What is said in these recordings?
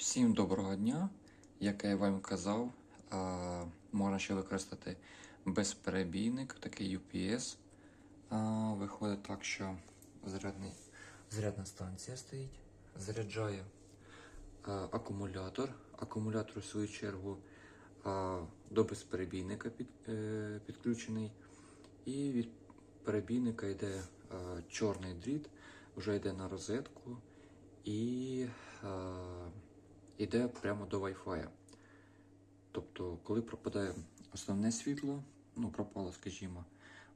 Всім доброго дня. Як я вам казав, можна ще використати безперебійник, такий UPS. Виходить так, що зарядний, зарядна станція стоїть, заряджає акумулятор. Акумулятор, в свою чергу, до безперебійника під, е, підключений. І від перебійника йде чорний дріт, вже йде на розетку і йде прямо до Wi-Fi. Тобто, коли пропадає основне світло, ну пропало, скажімо,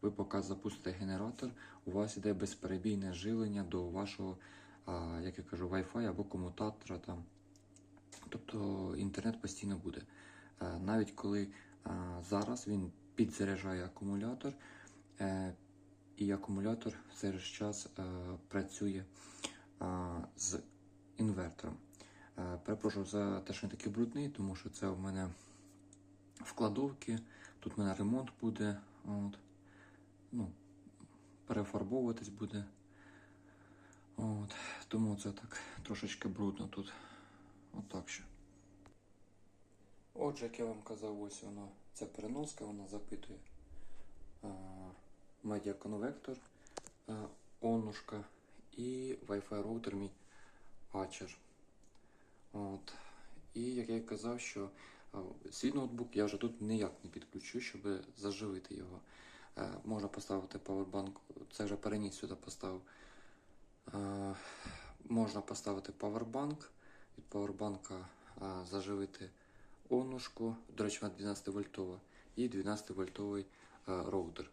ви поки запустите генератор, у вас йде безперебійне живлення до вашого, а, як я кажу, Wi-Fi або комутатора там. Тобто інтернет постійно буде. Е, Навіть коли е, зараз він підзаряджає акумулятор, е, і акумулятор в цей час е, працює е, з інвертором. Е, Перепрошую за те, що він такий брудний, тому що це у мене в кладовці, тут у мене ремонт буде. От. Ну, перефарбовуватись буде. От. Тому це так трошечки брудно тут. Отак ще. Отже, як я вам казав, ось воно, це переноска, вона запитує а, медіаконвектор, онушка і Wi-Fi роутер мій Acer. От. І як я казав, що свій ноутбук я вже тут ніяк не підключу, щоб заживити його. Е, можна поставити павербанк, це вже переніс сюди поставив. Е, можна поставити павербанк, від павербанка заживити онушку, до речі, вона 12 вольтова, і 12 вольтовий роутер.